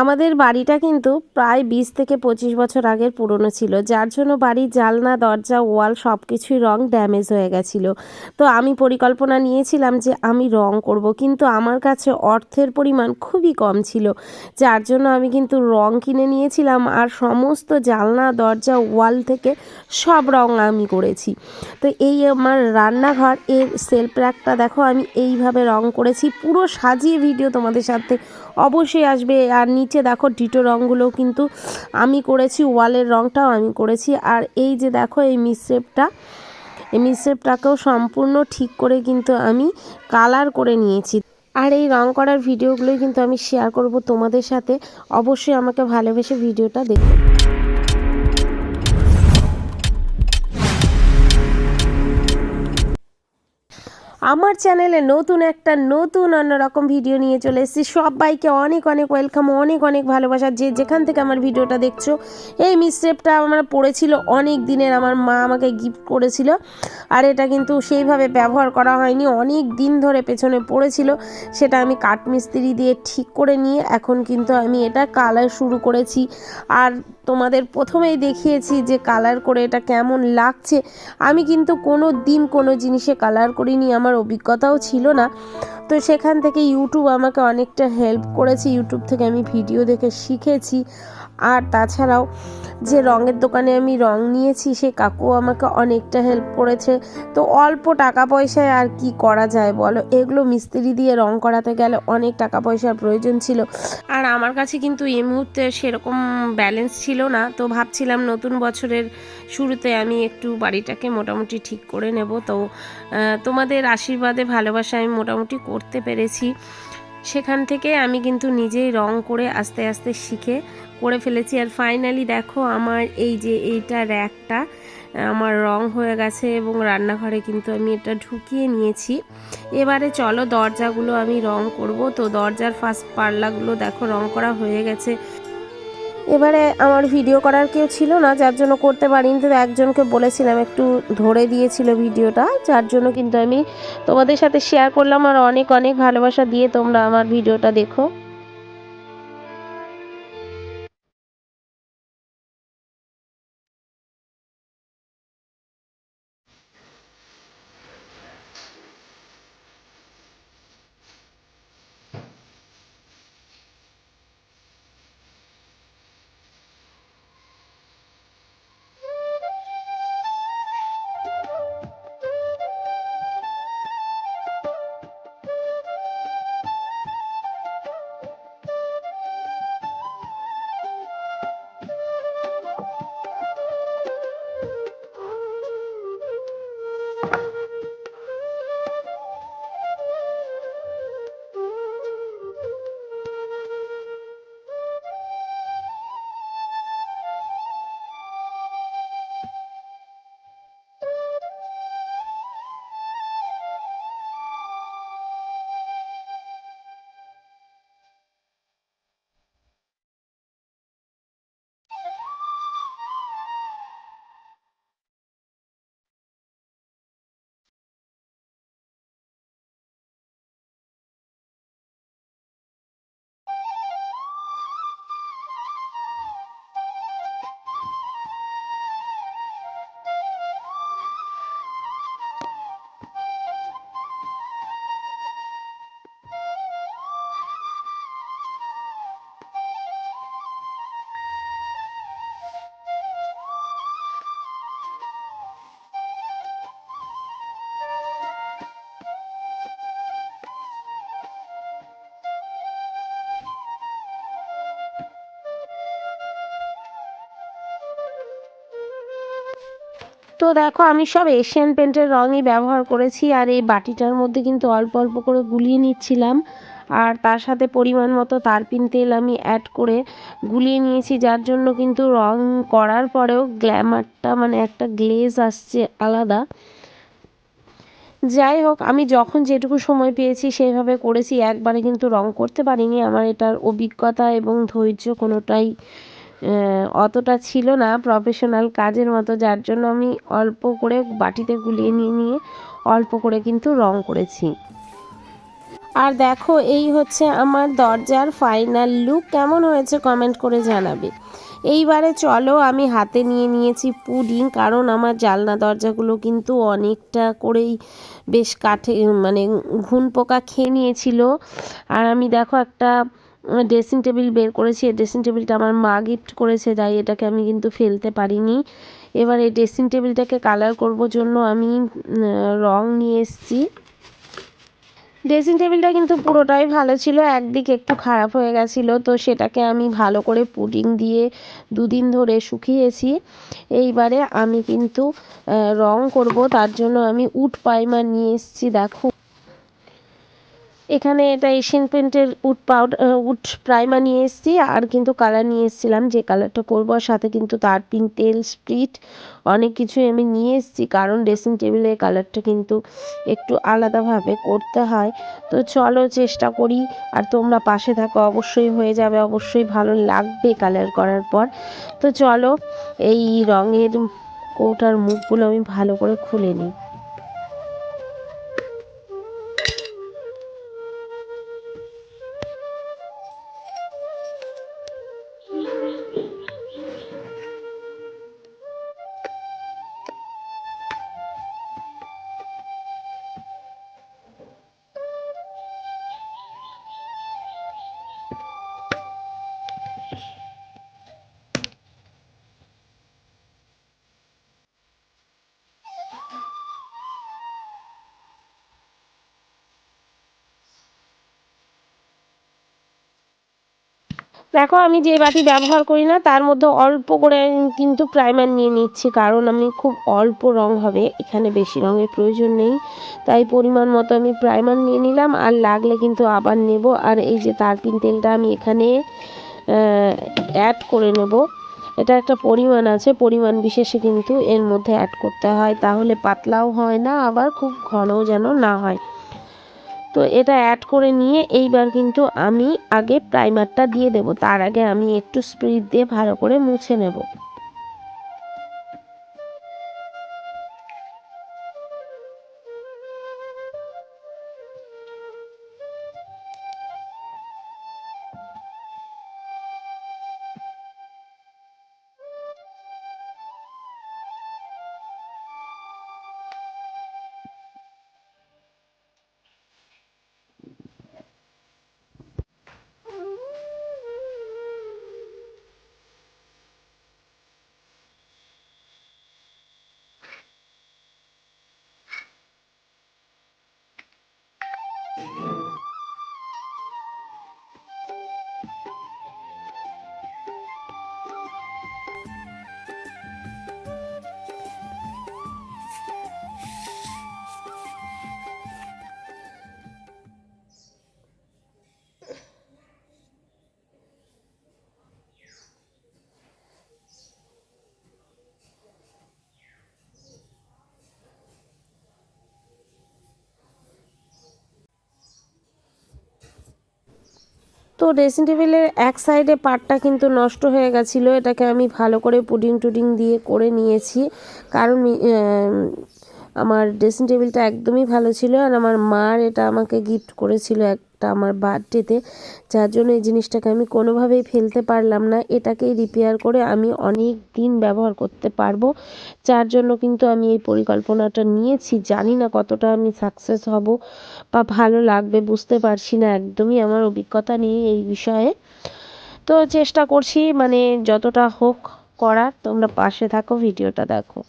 আমাদের বাড়িটা কিন্তু প্রায় বিশ থেকে পঁচিশ বছর আগের পুরনো ছিল। যার জন্য বাড়ির জালনা, দরজা, ওয়াল সব কিছুই রং ড্যামেজ হয়ে গেছিল। তো আমি পরিকল্পনা নিয়েছিলাম যে আমি রং করব, কিন্তু আমার কাছে অর্থের পরিমাণ খুবই কম ছিল। যার জন্য আমি কিন্তু রং কিনে নিয়েছিলাম আর সমস্ত জালনা, দরজা, ওয়াল থেকে সব রং আমি করেছি। তো এই আমার রান্নাঘর, এর সেলফ র্যাকটা দেখো, আমি এইভাবে রং করেছি। পুরো সাজিয়ে ভিডিও তোমাদের সাথে অবশ্যই আসবে। আর নিচে দেখো ডিটো রঙগুলো কিন্তু আমি করেছি, ওয়ালের রঙটাও আমি করেছি। আর এই যে দেখো এই মিসশেপটা এই মিসশেপটাকেও সম্পূর্ণ ঠিক করে কিন্তু আমি কালার করে নিয়েছি। আর এই রং করার ভিডিওগুলোই কিন্তু আমি শেয়ার করব তোমাদের সাথে। অবশ্যই আমাকে ভালোবেসে ভিডিওটা দেখো। আমার চ্যানেলে নতুন একটা নতুন অন্যরকম ভিডিও নিয়ে চলে এসেছি। সবাইকে অনেক অনেক ওয়েলকাম অনেক অনেক ভালোবাসা। যে যেখান থেকে আমার ভিডিওটা দেখছ, এই মিসশেপটা আমার পড়েছিল অনেক দিনের আমার মা আমাকে গিফট করেছিল আর এটা কিন্তু সেইভাবে ব্যবহার করা হয়নি। অনেক দিন ধরে পেছনে পড়েছিল। সেটা আমি কাঠ মিস্ত্রি দিয়ে ঠিক করে নিয়ে এখন কিন্তু আমি এটা কালার শুরু করেছি। আর তোমাদের প্রথমেই দেখিয়েছি যে কালার করে এটা কেমন লাগছে। আমি কিন্তু কোনো দিন কোনো জিনিসে কালার করিনি, আমার অভিজ্ঞতাও ছিল না। তো সেখান থেকে ইউটিউব আমাকে অনেকটা হেল্প করেছে। ইউটিউব থেকে আমি ভিডিও দেখে শিখেছি। আর তাছাড়াও যে রঙের দোকানে আমি রং নিয়েছি, সে কাকু আমাকে অনেকটা হেল্প করেছে। তো অল্প টাকা পয়সায় আর কি করা যায় বলো? এগুলো মিস্ত্রি দিয়ে রং করাতে গেলে অনেক টাকা পয়সার প্রয়োজন ছিল। আর আমার কাছে কিন্তু এই মুহূর্তে সেরকম ব্যালেন্স ছিল না। তো ভাবছিলাম নতুন বছরের শুরুতে আমি একটু বাড়িটাকে মোটামুটি ঠিক করে নেব। তো তোমাদের আশীর্বাদে ভালোবাসা আমি মোটামুটি করতে পেরেছি। সেখান থেকে আমি কিন্তু নিজেই রং করে আস্তে আস্তে শিখে করে ফেলেছি। আর ফাইনালি দেখো আমার এই যে এইটা র্যাকটা আমার রং হয়ে গেছে এবং রান্নাঘরে কিন্তু আমি এটা ঢুকিয়ে নিয়েছি। এবারে চলো দরজাগুলো আমি রং করব। তো দরজার ফার্স্ট পাল্লাগুলো দেখো রং করা হয়ে গেছে। এবারে আমার ভিডিও করার কেউ ছিল না, যার জন্য করতে পারিনি। তো একজনকে বলেছিলাম, একটু ধরে দিয়েছিল ভিডিওটা, যার জন্য কিন্তু আমি তোমাদের সাথে শেয়ার করলাম। আর অনেক অনেক ভালোবাসা দিয়ে তোমরা আমার ভিডিওটা দেখো। তো দেখো, আমি সব এশিয়ান পেন্টের রঙই ব্যবহার করেছি আর এই বাটিটার মধ্যে কিন্তু অল্প অল্প করে গুলিয়ে নিচ্ছিলাম। আর তার সাথে পরিমাণ মতো তারপিন তেল আমি অ্যাড করে গুলিয়ে নিয়েছি, যার জন্য কিন্তু রং করার পরেও গ্ল্যামারটা মানে একটা গ্লেজ আসছে আলাদা। যাই হোক, আমি যখন যেটুকু সময় পেয়েছি সেইভাবে করেছি, একবারে কিন্তু রং করতে পারিনি। আমার এটার অভিজ্ঞতা এবং ধৈর্য কোনোটাই অতটা ছিল না প্রফেশনাল কাজের মতো, যার জন্য আমি অল্প করে বাটিতে গুলিয়ে নিয়ে নিয়ে অল্প করে কিন্তু রং করেছি। আর দেখো, এই হচ্ছে আমার দরজার ফাইনাল লুক কেমন হয়েছে কমেন্ট করে জানাবে। এইবারে চলো, আমি হাতে নিয়ে নিয়েছি পুডিং কারণ আমার জালনা দরজাগুলো কিন্তু অনেকটা করেই বেশ কাঠে মানে ঘুন পোকা খেয়ে নিয়েছিল। আর আমি দেখো একটা ড্রেসিং টেবিল বের করেছি। এই ড্রেসিং টেবিলটা আমার মা গিফট করেছে, তাই এটাকে আমি কিন্তু ফেলতে পারিনি। এবার এই ড্রেসিং টেবিলটাকে কালার করব জন্য আমি রং নিয়ে এসেছি। ড্রেসিং টেবিলটা কিন্তু পুরোটাই ভালো ছিল, একদিক একটু খারাপ হয়ে গেছিল, তো সেটাকে আমি ভালো করে পুডিং দিয়ে দুদিন ধরে শুকিয়েছি। এইবারে আমি কিন্তু রং করব, তার জন্য আমি উড পাইমার নিয়ে এসেছি, দেখো। এখানে এটা এশিয়ান পেন্টের উড পাউডার উড প্রাইমার নিয়ে এসেছি, আর কিন্তু কালার নিয়ে এসেছিলাম, যে কালারটা করব, আর সাথে কিন্তু তারপিন তেল স্প্রিট অনেক কিছুই আমি নিয়ে এসেছি, কারণ ড্রেসিং টেবিলে কালারটা কিন্তু একটু আলাদাভাবে করতে হয়। তো চলো চেষ্টা করি, আর তোমরা পাশে থাকো, অবশ্যই হয়ে যাবে, অবশ্যই ভালো লাগবে কালার করার পর। তো চলো, এই রঙের কৌটার মুখগুলো আমি ভালো করে খুলে নিই। দেখো, আমি যে বাটি ব্যবহার করি না, তার মধ্যে অল্প করে কিন্তু প্রাইমার নিয়ে নিচ্ছি, কারণ আমি খুব অল্প রং হবে, এখানে বেশি রঙের প্রয়োজন নেই। তাই পরিমাণ মতো আমি প্রাইমার নিয়ে নিলাম, আর লাগলে কিন্তু আবার নেব। আর এই যে তারপিন তেলটা আমি এখানে অ্যাড করে নেব। এটা একটা পরিমাণ আছে, পরিমাণ বিশেষে কিন্তু এর মধ্যে অ্যাড করতে হয়, তাহলে পাতলাও হয় না, আবার খুব ঘনও যেন না হয়। তো এটা অ্যাড করে নিয়ে এইবার কিন্তু আমি আগে প্রাইমারটা দিয়ে দেব। তার আগে আমি একটু স্প্রিট দিয়ে ভালো করে মুছে নেব। ড্রেসিং টেবিলের এক সাইডে পাটটা কিন্তু নষ্ট হয়ে গেছিল। এটাকে আমি ভালো করে পুডিং টুডিং দিয়ে করে নিয়েছি। কারণ আমার ড্রেসিং টেবিলটা একদমই ভালো ছিল। আর আমার মার এটা আমাকে গিফট করেছিল একটা আমার বার্থডেতে। যার জন্য এই জিনিসটাকে আমি কোনোভাবেই ফেলতে পারলাম না। এটাকেই রিপেয়ার করে আমি অনেক দিন ব্যবহার করতে পারব। যার জন্য কিন্তু আমি এই পরিকল্পনাটা নিয়েছি। জানি না কতটা আমি সাকসেস হব বা ভালো লাগবে, বুঝতে পারছি না একদমই আমার অভিজ্ঞতা নেই এই বিষয়ে। তো চেষ্টা করছি মানে যতটা হোক করার। তোমরা পাশে থাকো, ভিডিওটা দেখো।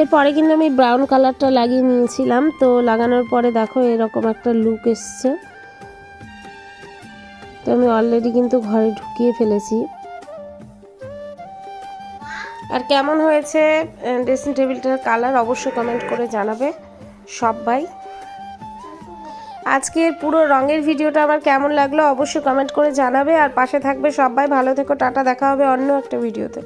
এরপরে কিন্তু আমি ব্রাউন কালারটা লাগিয়ে নিয়েছিলাম। তো লাগানোর পরে দেখো এরকম একটা লুক এসছে। তো আমি অলরেডি কিন্তু ঘরে ঢুকিয়ে ফেলেছি। আর কেমন হয়েছে ড্রেসিং টেবিলটার কালার অবশ্যই কমেন্ট করে জানাবে সবাই। আজকের পুরো রঙের ভিডিওটা আমার কেমন লাগল অবশ্যই কমেন্ট করে জানাবে। আর পাশে থাকবে সবাই। ভালো থেকো, টাটা, দেখা হবে অন্য একটা ভিডিওতে।